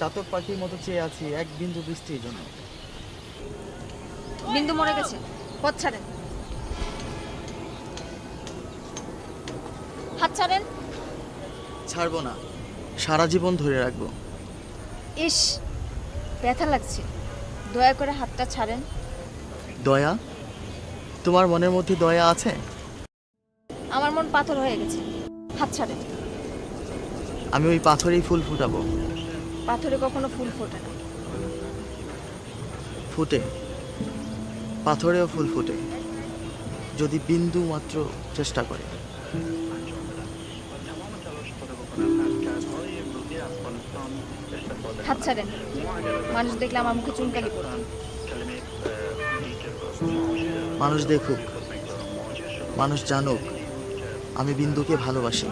চাতক পাখির মতো চেয়ে আছি এক বিন্দু বৃষ্টির জন্য। বিন্দু মরে গেছে পথ ছাড়েন। হাত ছাড়েন। ছাড়বো না সারা জীবন ধরে রাখব। ইস ব্যথা লাগছে। দয়া করে হাতটা ছাড়েন। দয়া? তোমার মনের মধ্যে দয়া আছে? আমার মন পাথর হয়ে গেছে। হাত ছাড়েন। আমি ওই পাথরেই ফুল ফুটাবো। পাথরে কখনো ফুল ফোটে না। ফুটে। পাথরেও ফুল ফুটে। যদি বিন্দু মাত্র চেষ্টা করে। হাত ছাড়েন। মানুষ দেখলে আমার মুখে চুনকালি মানুষ দেখুক। মানুষ জানুক। আমি বিন্দুকে ভালোবাসি।